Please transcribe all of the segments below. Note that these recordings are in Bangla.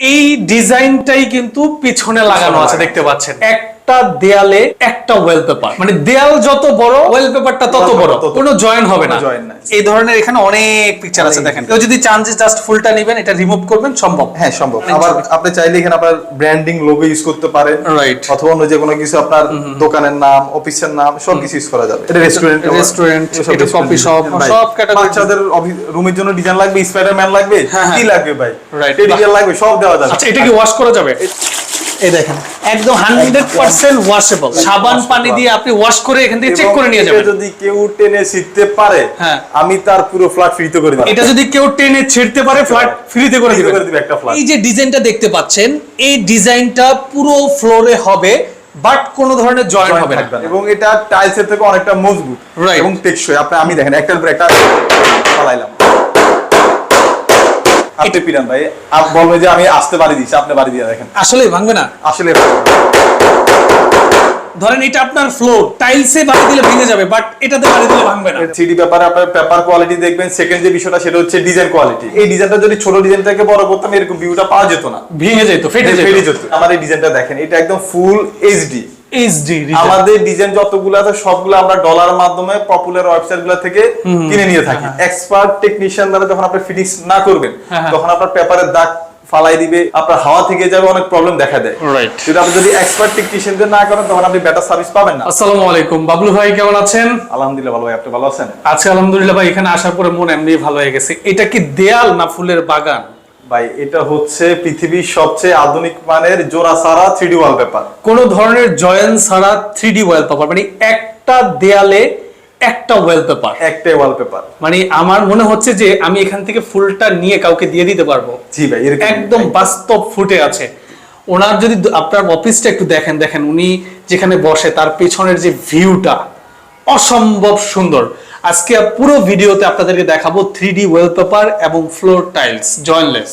এই ডিজাইনটাই কিন্তু পিছনে লাগানো আছে দেখতে পাচ্ছেন। একটা দেয়ালে একটা ওয়েল পেপার মানে দেয়াল যত বড় ওয়েল পেপারটা তত বড়। কোনো জয়েন হবে না। এই ধরনের এখানে অনেক পিকচার আছে দেখেন। কেউ যদি চান যে জাস্ট ফুলটা নেবেন এটা রিমুভ করবেন সম্ভব। হ্যাঁ সম্ভব। আবার আপনি চাইলে এখানে আপনার ব্র্যান্ডিং লোগো ইউজ করতে পারেন। রাইট অথবা অন্য যে কোনো কিছু আপনার দোকানের নাম অফিসের নাম সব কিছু ইউজ করা যাবে। এটা রেস্টুরেন্ট রেস্টুরেন্ট এটা coffee shop, সব category- বাচ্চাদের রুমের জন্য ডিজাইন লাগবে স্পাইডারম্যান লাগবে হ্যাঁ, হ্যাঁ। কি লাগবে ভাই? রাইট বিয়ার লাগবে সব দেওয়া যাবে। আচ্ছা এটা কি ওয়াশ করা যাবে? এই দেখেন। একদম হান্ড্রেড পার্সেন্ট ওয়াশেবল সাবান পানি দিয়ে আপনি ওয়াশ করে এখান থেকে চেক করে নিয়ে যাবেন। যদি কেউ টেনে শিখতে পারে হ্যাঁ। আমি তার পুরো ফ্ল্যাট ফ্রিতে করে দিলাম। এটা যদি কেউ টেনে ছিঁড়তে পারে ফ্ল্যাট ফ্রিতে করে দিবেন। দিবে। এই যে ডিজাইনটা দেখতে পাচ্ছেন এই ডিজাইনটা পুরো ফ্লোরে হবে বাট কোনো ধরনের জয়েন্ট হবে না। এবং এটা টাইলসের থেকে অনেকটা মজবুত. এবং টেকসই। আপনি আমি দেখেন একটার উপর একটা চালাইলাম আপনি পিরান ভাই। আপ- বলবে যে আমি আসতে পারি দিচ্ছি আপনি বাড়ি দিয়ে দেখেন। আসলে ভাঙবে না। আসলে ধরেন এটা আপনার ফ্লোর টাইলসে বাড়ি দিলে ভেঙে যাবে বাট এটাতে বাড়ি দিলে ভাঙবে না। থ্রিডি পেপারে আপনার পেপার কোয়ালিটি দেখবেন সেকেন্ড যে বিষয়টা সেটা হচ্ছে ডিজাইন কোয়ালিটি এই ডিজাইনটা যদি ছোট ডিজাইন থেকে বড় করতাম এরকম ভিউটা পাওয়া যেত না। ভেঙে যেত ফেটে যেত। আমার এই ডিজাইনটা দেখেন এটা একদম ফুল এইচডি এইচডি আমাদের ডিজাইন যতগুলো আছে সবগুলো আমরা ডলার মাধ্যমে পপুলার থেকে কিনে নিয়ে থাকি। এক্সপার্ট টেকনিশিয়ান দ্বারা যখন আপনি ফিটিংস না করবেন হ্যাঁ, হ্যাঁ। তখন আপনার পেপারের দাগ ফালাই দিবে আপনার হাওয়া থেকে যাবে অনেক প্রবলেম দেখা দেয়। Right. যদি আপনি যদি এক্সপার্ট টেকনিশিয়ানদের না করেন তখন আপনি বেটার সার্ভিস পাবেন না। আসসালামু আলাইকুম। বাবলু ভাই কেমন আছেন? আলহামদুলিল্লাহ ভালো ভাই আপনি ভালো আছেন? আজকে আলহামদুলিল্লাহ ভাই এখানে আসার পরে মন এমনি ভালো হয়ে গেছে। এটা কি দেয়াল না ফুলের বাগান? ভাই এটা হচ্ছে পৃথিবীর সবচেয়ে আধুনিক মানের জোড়া সারা থ্রিডি ওয়ালপেপার কোন ধরনের জয়েন সারা থ্রি ডি ওয়ালপেপার মানে একটা দেয়ালে একটা ওয়ালপেপার একটাই ওয়ালপেপার মানে আমার মনে হচ্ছে যে আমি এখান থেকে ফুলটা নিয়ে কাউকে দিয়ে দিতে পারব। জি ভাই এরকম একদম বাস্তব ফুটে আছে। ওনার যদি আপনার অফিসটা একটু দেখেন দেখেন উনি যেখানে বসে তার পেছনের যে ভিউটা অসম্ভব সুন্দর। আজকে পুরো ভিডিওতে আপনাদেরকে দেখাবো থ্রি ডি ওয়েলপেপার এবং ফ্লোর টাইলস জয়েনলেস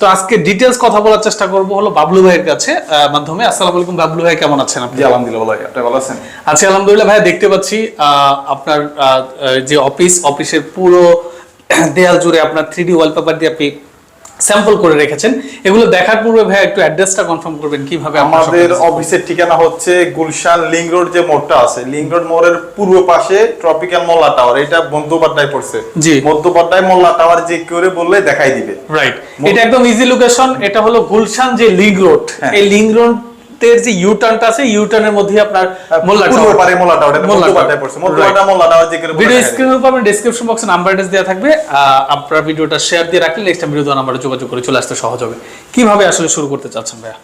তো আজকে ডিটেলস কথা বলার চেষ্টা করব হলো বাবলু ভাইয়ের কাছে মাধ্যমে। আসসালামু আলাইকুম বাবলু ভাই কেমন আছেন আপনি? আলহামদুলিল্লাহ ভালো ভাই আপনি ভালো আছেন? আচ্ছা আলহামদুলিল্লাহ ভাই দেখতে পাচ্ছি আহ, আপনার যে অফিস অফিসের পুরো দেয়াল জুড়ে আপনার থ্রি ডি ওয়ালপেপার দিয়ে আপনি স্যাম্পল করে রেখেছেন। এগুলো দেখার পূর্বে ভাই একটু অ্যাড্রেসটা কনফার্ম করবেন কীভাবে আমাদের অফিসের ঠিকানা হচ্ছে গুলশান লিং রোড যে মোড়টা আছে। লিং রোড মোড়ের পূর্ব পাশে ট্রপিক্যাল মোল্লা টাওয়ার এটা বন্দ্যোপাধ্যায় পড়ছে। জি। বন্দ্যোপাধ্যায় মোল্লা টাওয়ার যে করে বললে দেখাই দিবে। রাইট এটা একদম ইজি লোকেশন এটা হলো গুলশান যে লিং রোড। হ্যাঁ। এই লিং রোডের যে ইউ টার্নটা আছে ইউ টার্নের মধ্যে আপনার মোল্লা পূর্ব। পারে মোল্লা এটা মোল্লা টাওয়ার। পড়ছে বন্দ্যোপাধ্যায় মোল্লা টাওয়ার যে ভিডিও। স্ক্রিনে পাবেন ডেসক্রিপশন বক্সে নাম্বার অ্যাড্রেস দেওয়া থাকবে। আপনারা ভিডিওটা শেয়ার দিয়ে রাখলে নেক্সট টাইম ভিডিও নাম্বারে যোগাযোগ করে চলে আসতে সহজ হবে। কীভাবে আসলে শুরু করতে চাচ্ছেন ভাইয়া?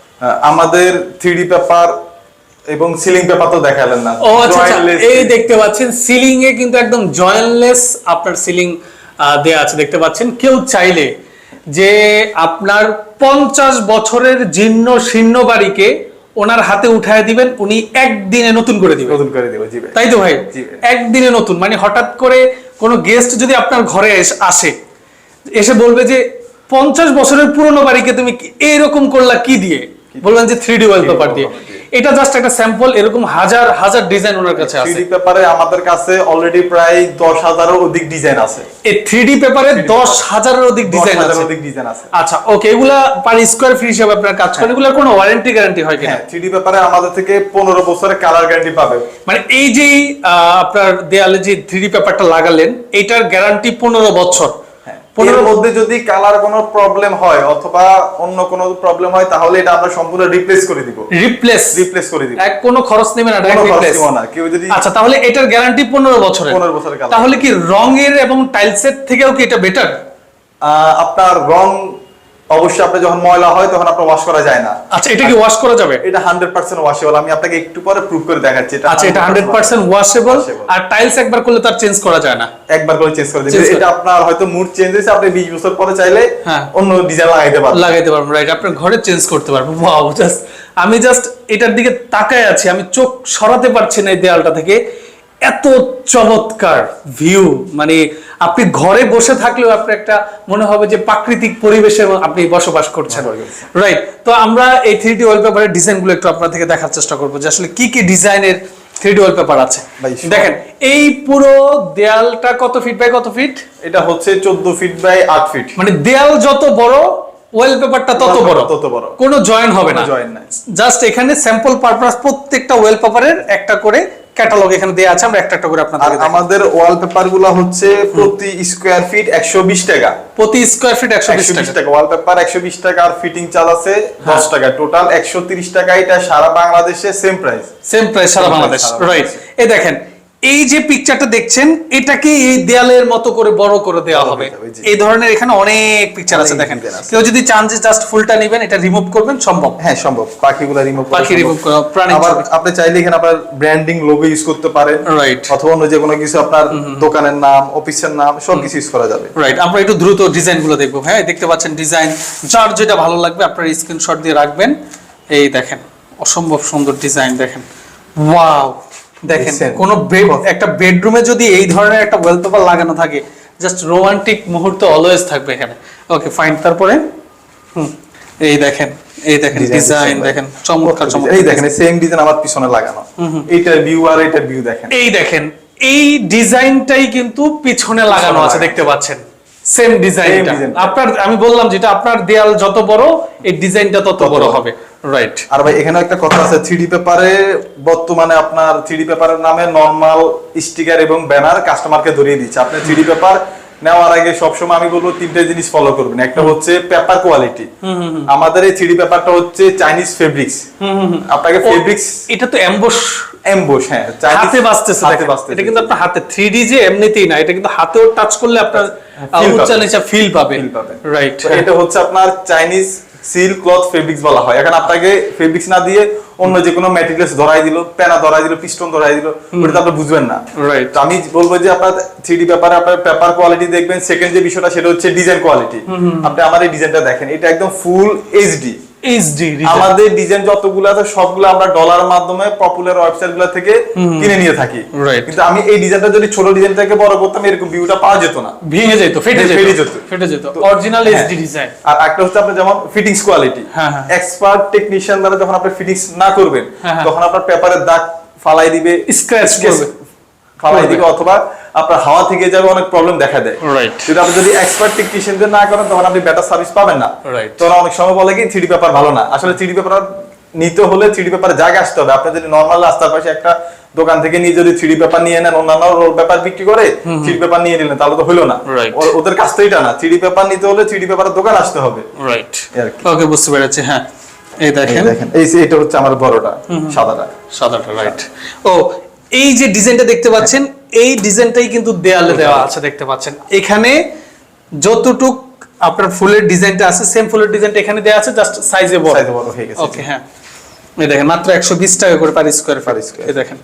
আমাদের থ্রিডি পেপার এবং সিলিং পেপার তো দেখালেন না। ও আচ্ছা আচ্ছা, এই দেখতে পাচ্ছেন সিলিং এ কিন্তু একদম জয়েনলেস আপনার সিলিং দেয়া আছে দেখতে পাচ্ছেন। কেউ চাইলে যে আপনার পঞ্চাশ বছরের জীর্ণ শীর্ণ বাড়িকে ওনার হাতে উঠায় দিবেন উনি একদিনে নতুন করে দিবেন। নতুন করে দিব জি তাই তো ভাই? একদিনে নতুন মানে হঠাৎ করে কোনো গেস্ট যদি আপনার ঘরে আসে এসে বলবে যে পঞ্চাশ বছরের পুরনো বাড়িকে তুমি এইরকম করলা কি দিয়ে? বলবেন যে থ্রি ডি ওয়ালপেপার দিয়ে এটা জাস্ট একটা স্যাম্পল এরকম হাজার হাজার ডিজাইন ওনার কাছে আছে। থ্রিডি পেপারে আমাদের কাছে অলরেডি প্রায় দশ হাজারের অধিক ডিজাইন আছে। এই থ্রি ডি পেপারে দশ হাজারের অধিক ডিজাইন আছে। অধিক ডিজাইন আছে। আচ্ছা ওকে এগুলা পার স্কোয়ার ফিট হিসাবে আপনার কাজ করেন এগুলোর কোনো ওয়ারেন্টি গ্যারান্টি হয় কিনা? হ্যাঁ থ্রিডি পেপারে আমাদের থেকে পনেরো বছরের কালার গ্যারান্টি পাবে। মানে এই যে আপনার দেয়ালে যে থ্রি ডি পেপারটা লাগালেন এটার গ্যারান্টি পনেরো বছর। হ্যাঁ, মধ্যে যদি কালার কোনো প্রবলেম হয় অথবা অন্য কোনো প্রবলেম হয় তাহলে এটা আমরা সম্পূর্ণ রিপ্লেস করে দিব। রিপ্লেস রিপ্লেস করে দিব। এক কোনো খরচ নেবে না ডাইরেক্ট রিপ্লেস না। কেউ যদি আচ্ছা তাহলে এটার গ্যারান্টি পনেরো বছরের। 15 বছরের কালার তাহলে কি রঙের এবং টাইলসের থেকেও কি এটা বেটার আহ, আপনার রং অবশ্যই আপনার যখন ময়লা হয় তখন আপনার ওয়াশ করা যায় না। আচ্ছা এটা কি ওয়াশ করা যাবে? এটা হান্ড্রেড পার্সেন্ট ওয়াশেবল আমি আপনাকে একটু পরে প্রুভ করে দেখাচ্ছি এটা আচ্ছা এটা হান্ড্রেড পার্সেন্ট ওয়াশেবল আর টাইলস একবার করলে তার চেঞ্জ করা যায় না। একবার করে চেঞ্জ করে দিবেন এটা আপনার হয়তো মুড চেঞ্জ হয়েছে আপনি 20 বছর পরে চাইলে হ্যাঁ। অন্য ডিজাইন লাগাইতে পারবেন। লাগাইতে পারব রাইট আপনার ঘরে চেঞ্জ করতে পারবেন। ওয়াও জাস্ট আমি জাস্ট এটার দিকে তাকায় আছি। আমি চোখ সরাতে পারছি না এই দেয়ালটা থেকে। এত চমৎকার ভিউ মানে আপনি ঘরে বসে থাকলেও আপনি একটা মনে হবে যে প্রাকৃতিক পরিবেশে আপনি বসবাস করছেন। রাইট তো আমরা এই থ্রি ডি ওয়ালপেপারের ডিজাইনগুলো একটু আপনার থেকে দেখার চেষ্টা করব যে আসলে কি কি ডিজাইনের থ্রি ডি ওয়ালপেপার আছে। দেখেন এই পুরো দেয়ালটা কত ফিট বাই কত ফিট এটা হচ্ছে 14 ফিট বাই আট ফিট মানে দেয়াল যত বড় ওয়েলপেপারটা তত বড়। তত বড়। কোনো জয়েন হবে না। জয়েন নাই। জাস্ট এখানে স্যাম্পল পারপাস প্রত্যেকটা ওয়েলপেপারের একটা করে ক্যাটালগ এখানে দেয়া আছে আমরা একটা একটা করে আপনাদের। আমাদের ওয়ালপেপারগুলো হচ্ছে প্রতি স্কোয়ার ফিট একশো বিশ টাকা। প্রতি স্কোয়ার ফিট একশো বিশ একশো বিশ টাকা। টাকা ওয়ালপেপার একশো বিশ টাকা আর ফিটিং চার্জ আছে দশ টাকা। টোটাল একশো তিরিশ টাকা এটা সারা বাংলাদেশে সেম প্রাইস সেম প্রাইস সারা বাংলাদেশ রাইট এই দেখেন এই যে পিকচারটা দেখছেন এটাকে এই দেয়ালের মতো করে বড় করে দেওয়া হবে। এই ধরনের এখানে অনেক পিকচার আছে দেখেন। কেউ যদি চান যে জাস্ট ফুলটা নেবেন এটা রিমুভ করবেন সম্ভব। হ্যাঁ সম্ভব। পাখিগুলো রিমুভ পাখি রিমুভ করা প্রাণী আবার আপনি চাইলে এখানে আপনার ব্র্যান্ডিং লোগো ইউজ করতে পারেন। রাইট অথবা অন্য যে কোনো কিছু আপনার দোকানের নাম অফিসের নাম সব কিছু ইউজ করা যাবে। রাইট আমরা একটু দ্রুত ডিজাইনগুলো দেখব। হ্যাঁ দেখতে পাচ্ছেন ডিজাইন। যার যেটা ভালো লাগবে আপনার স্ক্রিনশট দিয়ে রাখবেন। এই দেখেন অসম্ভব সুন্দর ডিজাইন দেখেন। ওয়াও দেখেন? কোন একটা বেডরুমে যদি এই ধরনের একটা ওয়েলপেপার লাগানো থাকে জাস্ট রোমান্টিক মুহূর্ত অলওয়েজ থাকবে এখানে। ওকে ফাইন তারপরে? হুম, এই দেখেন এই দেখেন ডিজাইন দেখেন চমৎকার চমৎকার। এই দেখেন সেম ডিজাইন আমার পিছনে লাগানো। এইটার ভিউ আর এইটার ভিউ দেখেন। এই দেখেন এই ডিজাইনটাই কিন্তু পিছনে লাগানো আছে দেখতে পাচ্ছেন। সেম ডিজাইনটা আপনার আমি বললাম যেটা আপনার দেয়াল যত বড় এই ডিজাইনটা তত বড়। হবে। রাইট আর ভাই এখানে একটা কথা আছে থ্রিডি পেপারে বর্তমানে আপনার থ্রিডি পেপারের নামে নর্মাল স্টিকার এবং ব্যানার কাস্টমারকে ধরিয়ে দিচ্ছে। আপনি থ্রিডি পেপার নেওয়ার আগে সবসময় আমি বলব তিনটে জিনিস ফলো করবেন। একটা হচ্ছে পেপার কোয়ালিটি আমাদের এই থ্রিডি পেপারটা হচ্ছে চাইনিজ ফেব্রিক্স আপনাকে ফেব্রিক্স এটা তো এমবস এমবোস হ্যাঁ হাতে বাঁচতেছে হাতে। বাঁচতেছে। এটা কিন্তু আপনার হাতে। 3D যে এমনিতেই না এটা কিন্তু হাতেও টাচ করলে আপনার Feel উচ্চা নিচা ফিল পাবে। রাইট এটা হচ্ছে আপনার চাইনিজ সিল্ক ক্লথ ফেব্রিক্স বলা হয়। এখন আপনাকে ফেব্রিক্স না দিয়ে অন্য যে কোনো ম্যাটেরিয়ালস ধরাই দিল পেনা ধরাই দিল পিস্টন ধরাই দিল ওটা তো আপনি বুঝবেন না। রাইট তো আমি বলব যে আপনার থ্রিডি পেপারে আপনার পেপার কোয়ালিটি দেখবেন। সেকেন্ড যে বিষয়টা সেটা হচ্ছে ডিজাইন কোয়ালিটি আপনি আমার এই ডিজাইনটা দেখেন এটা একদম ফুল এইচডি এইচডি আমাদের ডিজাইন যতগুলো আছে সবগুলো আমরা ডলার মাধ্যমে পপুলার ওয়েবসাইটগুলো থেকে কিনে নিয়ে থাকি. কিন্তু আমি এই ডিজাইনটা যদি ছোট ডিজাইনটাকে বড় করতাম এরকম ভিউটা পাওয়া যেত না ভেঙে যেত ফেটে যেত ফেটে যেত। ফেটে যেত অরিজিনাল। এইচডি ডিজাইন আর একটা হচ্ছে আপনার যেমন ফিটিংস কোয়ালিটি হ্যাঁ, হ্যাঁ। এক্সপার্ট টেকনিশিয়ান দ্বারা যখন আপনি ফিটিংস না করবেন হ্যাঁ, হ্যাঁ। তখন আপনার পেপারের দাগ ফালাই দিবে Scratch করবে। ফালাই দিবে অথবা আপনার হাওয়া থেকে যাবে অনেক প্রবলেম দেখা দেয়। Right. যদি আপনি যদি এক্সপার্ট টেকনিশিয়ানদের না করেন তখন আপনি বেটার সার্ভিস পাবেন না। Right. তখন অনেক সময় বলে কি থ্রিডি পেপার ভালো না। আসলে থ্রিডি পেপার নিতে হলে থ্রিডি পেপার জায়গা আসতে হবে। আপনি যদি নর্মাল রাস্তার পাশে একটা দোকান থেকে নিয়ে যদি থ্রিডি পেপার নিয়ে নেন অন্যান্য রোল পেপার বিক্রি করে থ্রিডি পেপার নিয়ে নিলেন তাহলে তো হলো না. ওদের কাছ তো এটা না থ্রিডি পেপার নিতে হলে থ্রিডি পেপারের দোকান আসতে হবে। রাইট ওকে বুঝতে পেরেছি হ্যাঁ। এই দেখেন। এই যে এটা হচ্ছে আমার বড়টা সাদাটা। সাদাটা রাইট ও এই যে ডিজাইনটা দেখতে পাচ্ছেন এই ডিজাইনটাই কিন্তু দেয়ালে দেওয়া আছে দেখতে পাচ্ছেন। এখানে যতটুক আপনার ফুলের ডিজাইনটা আছে সেম ফুলের ডিজাইনটা এখানে দেওয়া আছে জাস্ট সাইজে বড়। সাইজে বড় হয়ে গেছে ওকে হ্যাঁ। এই দেখেন মাত্র একশো বিশ টাকা করে পার স্কোয়ার ফিট square এই দেখেন।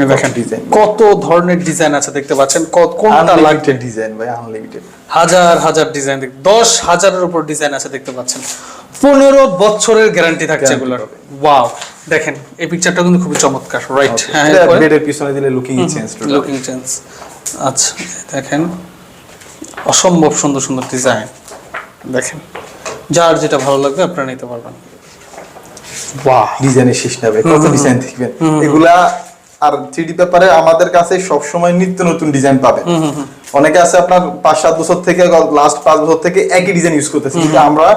এই দেখেন design। কত ধরনের ডিজাইন আছে দেখতে পাচ্ছেন কত কোনটা লাগবে? ডিজাইন ভাই আনলিমিটেড হাজার হাজার ডিজাইন দশ হাজারের উপর ডিজাইন আছে দেখতে পাচ্ছেন। পনেরো বছরের গ্যারান্টি থাকছে এগুলোর। ওয়াও দেখেন এই পিকচারটা কিন্তু খুবই চমৎকার রাইট হ্যাঁ বেডের পিছনে দিলে লুকিং চেঞ্জ লুকিং চেঞ্জ আচ্ছা দেখেন অসম্ভব সুন্দর সুন্দর ডিজাইন দেখেন যার যেটা ভালো লাগবে আপনারা নিতে পারবেন। বাহ ডিজাইনের শেষ নেবে কত ডিজাইন দেখবেন? এগুলা আর থ্রিডি পেপারে আমাদের কাছে সব সময় নিত্য নতুন ডিজাইন পাবেন। অনেকে আছে আপনার পাঁচ সাত বছর থেকে লাস্ট পাঁচ বছর থেকে একই ডিজাইন ইউজ করতেছে। আমরা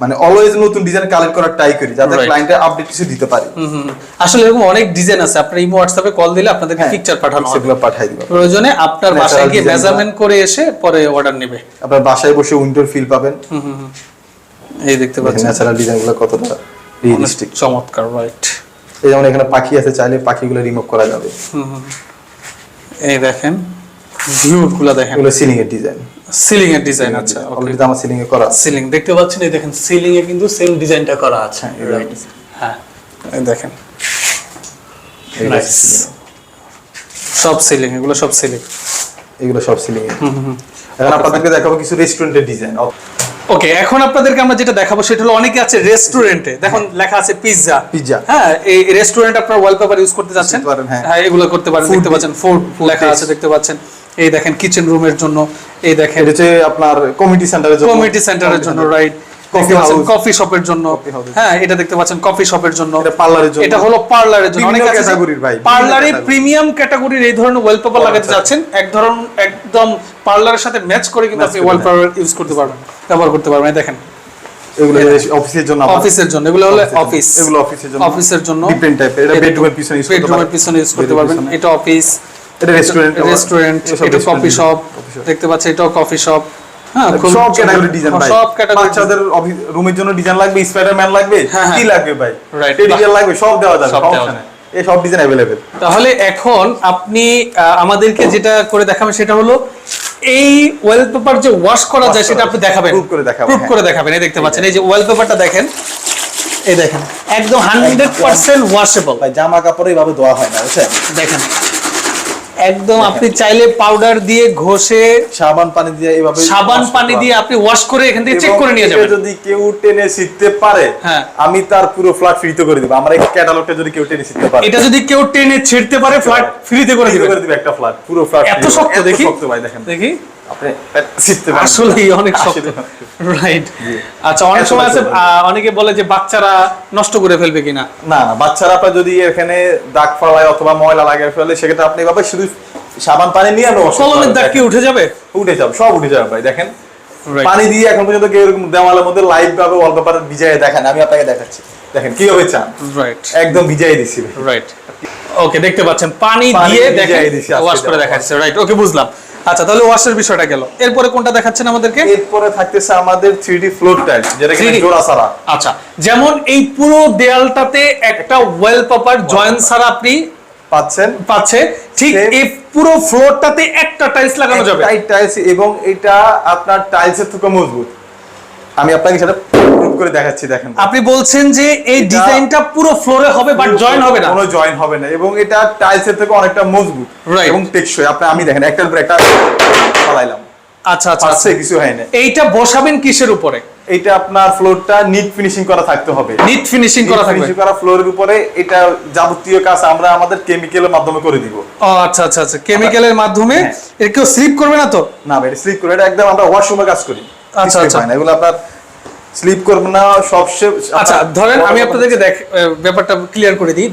মানে অলওয়েজ নতুন ডিজাইন কালেক্ট করার ট্রাই করি যাতে. ক্লায়েন্টের আপডেট কিছু দিতে পারি। আসলে এরকম অনেক ডিজাইন আছে আপনার ইমো হোয়াটসঅ্যাপে কল দিলে আপনাদেরকে হ্যাঁ, পিকচার পাঠানো হবে। সেগুলো পাঠাই দিব। প্রয়োজনে আপনার বাসায় গিয়ে মেজারমেন্ট করে এসে পরে অর্ডার নেবে। আপনার বাসায় বসে উইন্ডোর ফিল পাবেন। এই দেখতে পাচ্ছেন। ন্যাচারাল ডিজাইনগুলো কতটা রিয়েলিস্টিক চমৎকার রাইট এই যেমন এখানে পাখি আছে চাইলে পাখিগুলো রিমুভ করা যাবে। এই দেখেন ভিউ গুলো দেখেন। এগুলো সিলিং এর ডিজাইন সিলিং এর ডিজাইন আচ্ছা অলরেডি আমার সিলিং এ করা সিলিং দেখতে পাচ্ছেন এই দেখেন সিলিং এ কিন্তু সেম ডিজাইনটা করা আছে। হ্যাঁ, এই. হ্যাঁ দেখেন সব সিলিং এগুলো সব সিলিং এগুলো সব সিলিং এখন আপনাদেরকে দেখাবো কিছু রেস্টুরেন্টের ডিজাইন ওকে এখন আপনাদেরকে আমরা যেটা দেখাবো সেটা হলো অনেকে আছে রেস্টুরেন্টে দেখুন লেখা আছে পিৎজা Pizza। হ্যাঁ এই রেস্টুরেন্ট আপনার ওয়ালপেপার ইউজ করতে যাচ্ছেন। হ্যাঁ। হ্যাঁ এগুলো করতে পারেন দেখতে পাচ্ছেন ফুড লেখা আছে দেখতে পাচ্ছেন। এই দেখেন কিচেন রুমের জন্য এই দেখেন এটা হচ্ছে আপনার কমিটি সেন্টারের জন্য। কমিউনিটি সেন্টারের জন্য রাইট। কফি শপের জন্য। হ্যাঁ এটা দেখতে পাচ্ছেন কফি শপের জন্য। এটা পার্লারের জন্য। এটা হলো পার্লারের জন্য। অনেক category-র ভাই, পার্লারে প্রিমিয়াম ক্যাটাগরির এই ধরনের ওয়ালপেপার লাগাতে। যাচ্ছেন। এক ধরন একদম পার্লারের সাথে ম্যাচ করে কিন্তু আপনি ওয়ালপেপার ইউজ করতে পারবেন ব্যবহার করতে পারবেন। এই দেখেন। এগুলো অফিসের জন্য অফিসের জন্য। এগুলো হলো অফিস এগুলো অফিসের জন্য। অফিসের জন্য। ডিফারেন্ট টাইপের এটা বেডরুমের পিছনে ইউজ করতে পারবেন। এটা অফিস এটা রেস্টুরেন্ট রেস্টুরেন্ট এটা কফি শপ দেখতে পাচ্ছি এটাও কফি শপ হ্যাঁ খুব সব ক্যাটাগরি ডিজাইন ভাই সব ক্যাটাগরি বাচ্চাদের রুমের জন্য ডিজাইন লাগবে স্পাইডারম্যান লাগবে হ্যাঁ, হ্যাঁ। কি লাগবে ভাই Right. টেডি বিয়ার লাগবে সব দেওয়া যাবে সব দেওয়া সমস্যা নেই এই সব ডিজাইন अवेलेबल তাহলে এখন আপনি আহ, আমাদেরকে যেটা করে দেখাবেন সেটা হলো এই ওয়ালপেপার যে ওয়াশ করা যায় সেটা আপনি দেখাবেন Proof করে দেখাবো, প্রুফ হ্যাঁ। করে দেখাবেন এই দেখতে পাচ্ছেন এই যে ওয়ালপেপারটা দেখেন এই দেখেন একদম হান্ড্রেড পার্সেন্ট ওয়াশেবল ভাই জামা কাপড় এইভাবে ধোয়া হয় না বুঝছেন দেখেন একদম আপনি চাইলে পাউডার দিয়ে ঘষে সাবান পানি দিয়ে এইভাবে সাবান পানি দিয়ে আপনি ওয়াশ করে এখান থেকে চেক করে নিয়ে যাবেন। যদি কেউ টেনে শিখতে পারে হ্যাঁ। আমি তার পুরো ফ্ল্যাট ফ্রিতে করে দিব। আমার এই ক্যাটালগটা যদি কেউ টেনে শিখতে পারে। এটা যদি কেউ টেনে ছিড়তে পারে ফ্ল্যাট ফ্রিতে করে দিব করে দিব একটা ফ্ল্যাট পুরো ফ্ল্যাট এত শক্ত দেখি। শক্ত ভাই দেখেন। দেখি। আসলেই অনেক শক্ত। রাইট আচ্ছা অনেক সময় আছে অনেকে বলে যে বাচ্চারা নষ্ট করে ফেলবে কিনা। না না বাচ্চারা আপনার যদি এখানে দাগ ফালায় অথবা ময়লা লাগিয়ে ফেলে সেক্ষেত্রে আপনি এভাবে শুধু সাবান পানি নিয়ে আমরা কলমের দাগ কি উঠে যাবে? উঠে যাবে সব উঠে যাবে ভাই দেখেন। পানি দিয়ে এখন পর্যন্ত কেউ এরকম দেওয়ালের মধ্যে লাইভ ভাবে ওয়ালপেপার ভিজায় দেখেন আমি আপনাকে দেখাচ্ছি। দেখেন কীভাবে চান? রাইট একদম ভিজাই দিচ্ছি রাইট ওকে দেখতে পাচ্ছেন পানি দিয়ে দিয়ে দেখেন ভিজাই দিছি ওয়াশ করে দেখাচ্ছে রাইট ওকে বুঝলাম। আচ্ছা তাহলে ওয়াশের বিষয়টা গেল। এরপরে কোনটা দেখাচ্ছেন আমাদেরকে? এরপরে থাকতেছে আমাদের থ্রি ডি ফ্লোর টাইল যেটা কিনা জোড়া সারা। আচ্ছা যেমন এই পুরো দেয়ালটাতে একটা ওয়ালপেপার জয়েন্ট সারা আপনি পাচ্ছেন? পাচ্ছে। ঠিক. এই পুরো ফ্লোরটাতে একটা টাইলস লাগানো যাবে। টাইলস এবং এটা আপনার টাইলসের থেকে মজবুত। আমি আপনাকে সেটা করে দেখাচ্ছি দেখেন। আপনি বলছেন যে এই এটা- ডিজাইনটা পুরো ফ্লোরে হবে বাট জয়েন হবে না। কোনো জয়েন হবে না এবং এটা টাইলসের থেকে অনেকটা মজবুত এবং টেকসই। আপনি আমি দেখেন একটার উপর একটা চালাইলাম আচ্ছা আচ্ছা পাচ্ছে কিছু হয় না এইটা বসাবেন কিসের উপরে? এটা আপনার ফ্লোরটা নিট ফিনিশিং করা থাকতে হবে। নিট ফিনিশিং করা থাকবে। ফিনিশিং করা ফ্লোরের উপরে এটা যাবতীয় কাজ আমরা আমাদের কেমিক্যালের মাধ্যমে করে দিব। ও আচ্ছা আচ্ছা আচ্ছা। কেমিক্যালের মাধ্যমে? হ্যাঁ। এটা কেউ স্লিপ করবে না তো? না ভাই স্লিপ করে এটা একদম আমরা ওয়াশরুমে কাজ করি। আচ্ছা, আচ্ছা। এগুলো আপনার স্লিপ করবে না সব আচ্ছা ধরেন আমি আপনাদেরকে দেখ ব্যাপারটা ক্লিয়ার করে দিই।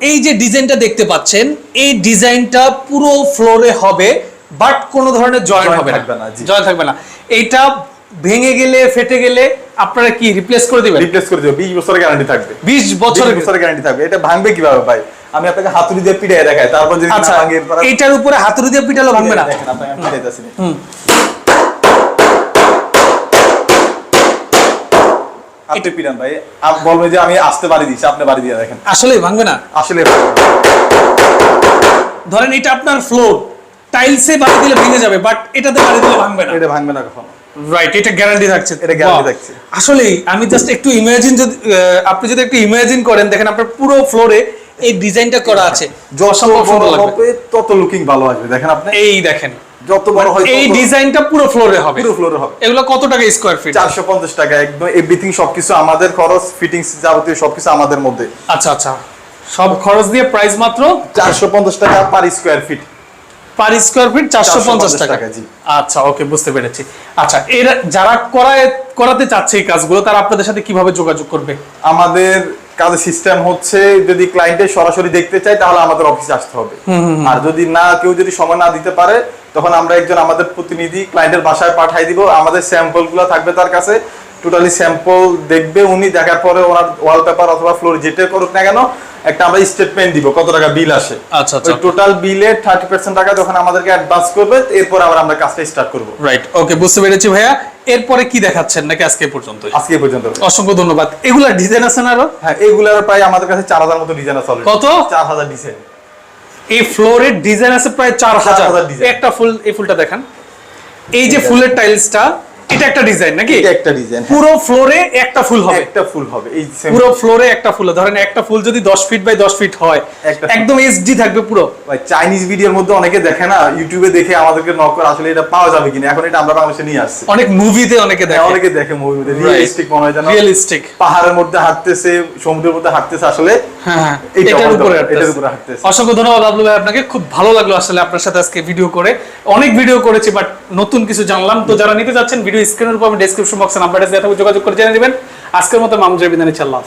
এই যে ডিজাইনটা দেখতে পাচ্ছেন এই ডিজাইনটা পুরো ফ্লোরে হবে বাট কোনো ধরনের জয়েন্ট হবে না, জি। জয়েন্ট থাকবে না। এইটা ভেঙে গেলে ফেটে গেলে আপনারা কি রিপ্লেস করে দিবেন? রিপ্লেস করে দিব। 20 বছরের গ্যারান্টি থাকবে। 20 বছরের 20 বছরের গ্যারান্টি থাকবে। এটা ভাঙবে কীভাবে ভাই? আমি আপনাকে হাতুড়ি দিয়ে পিটাই দেখাই। তারপর যদি আচ্ছা না ভাঙে এরপর আর- এইটার উপরে হাতুড়ি দিয়ে পিটালো ভাঙবে না। দেখেন আপনাকে আমি পিটাইতেছি। হুম। আপনি পিটান ভাই বলবে যে আমি আসতে বাড়ি দিচ্ছি আপনি বাড়ি দিয়ে দেখেন। আসলে ভাঙবে না। আসলে ধরেন এটা আপনার ফ্লোর টাইলসে বাড়ি দিলে ভেঙে যাবে বাট এটাতে বাড়ি দিলে ভাঙবে না। এটা ভাঙবে না কখনো। রাইট এটা গ্যারান্টি থাকছে। এটা Wow. থাকছে। আসলেই আমি জাস্ট একটু ইমাজিন যদি আপনি যদি একটু ইমাজিন করেন দেখেন আপনার পুরো ফ্লোরে এই ডিজাইনটা করা আছে। যত সুন্দর লাগবে। তত লুকিং ভালো আসবে। দেখেন আপনি। এই দেখেন। যত বড় হয় এই ডিজাইনটা পুরো ফ্লোরে হবে। পুরো ফ্লোরে হবে। এগুলো কত টাকা স্কোয়ার ফিট চারশো পঞ্চাশ টাকা একদম এভরিথিং সবকিছু আমাদের খরচ ফিটিংস যাবতীয় সবকিছু আমাদের মধ্যে। আচ্ছা আচ্ছা। সব খরচ দিয়ে প্রাইস মাত্র? চারশো পঞ্চাশ টাকা per square feet per square feet 450 টাকা। টাকা, জি। আচ্ছা ওকে বুঝতে পেরেছি। আচ্ছা এরা যারা করায় করাতে চাচ্ছে এই কাজগুলো তারা আপনাদের সাথে কীভাবে যোগাযোগ করবে? আমাদের কাজের সিস্টেম হচ্ছে যদি ক্লায়েন্টের সরাসরি দেখতে চাই তাহলে আমাদের অফিসে আসতে হবে। আর যদি না কেউ যদি সময় না দিতে পারে তখন আমরা একজন আমাদের প্রতিনিধি ক্লায়েন্টের বাসায় পাঠাই দিব। আমাদের স্যাম্পলগুলো থাকবে তার কাছে। টোটালি স্যাম্পল দেখবে উনি দেখার পরে ওনার ওয়ালপেপার অথবা ফ্লোর যেটা করুক না কেন একটা আমরা স্টেটমেন্ট দিব কত টাকা বিল আসে। আচ্ছা। টোটাল বিলে থার্টি পার্সেন্ট টাকা যখন আমাদেরকে অ্যাডভান্স করবে এরপর আবার আমরা কাজটা স্টার্ট করব। রাইট ওকে বুঝতে পেরেছি ভাইয়া। এরপরে কি দেখাচ্ছেন নাকি আজকে পর্যন্ত? আজকে পর্যন্ত। অসংখ্য ধন্যবাদ। এগুলা ডিজাইন আছে না আরও? হ্যাঁ এগুলার প্রায় আমাদের কাছে চার হাজার মতো ডিজাইন আছে কত? চার হাজার ডিজাইন। এই ফ্লোরের ডিজাইন আছে প্রায় চার হাজার। 4000 ডিজাইন। একটা ফুল এই ফুলটা দেখান। এই যে ফুলের টাইলসটা এটা একটা ডিজাইন নাকি? এটা একটা ডিজাইন পুরো ফ্লোরে একটা ফুল হবে। একটা ফুল হবে এই পুরো ফ্লোরে একটা ফুল ধরেন একটা ফুল যদি দশ ফিট বাই দশ ফিট হয় একদম এইচডি থাকবে পুরো। ভাই চাইনিজ ভিডিওর মধ্যে অনেকে দেখে না ইউটিউবে দেখে আমাদেরকে নক করে আসলে এটা পাওয়া যাবে কিনা। এখন এটা আমরা বাংলাদেশে নিয়ে আসছি। অনেক মুভিতে অনেকে হ্যাঁ, দেখে অনেকে দেখে মধ্যে রিয়েলিস্টিক মনে হয় যেন রিয়েলিস্টিক পাহাড়ের মধ্যে হাঁটতেছে সমুদ্রের মধ্যে হাঁটতেছে আসলে হ্যাঁ হ্যাঁ। এটার উপরে এটার উপরে হাঁটতেছে। অসংখ্য ধন্যবাদ আবলু ভাই আপনাকে। খুব ভালো লাগল আসলে আপনার সাথে আজকে ভিডিও করে। অনেক ভিডিও করেছি বাট নতুন কিছু জানলাম। তো যারা নিতে যাচ্ছেন ভিডিও স্ক্রিনের উপর আমি ডেসক্রিপশন বক্সে নাম্বারটা দেওয়া থাকবে, যোগাযোগ করে জেনে নেবেন। আজকের মতো মামুজের বিদানি আল্লাহ হাফেজ।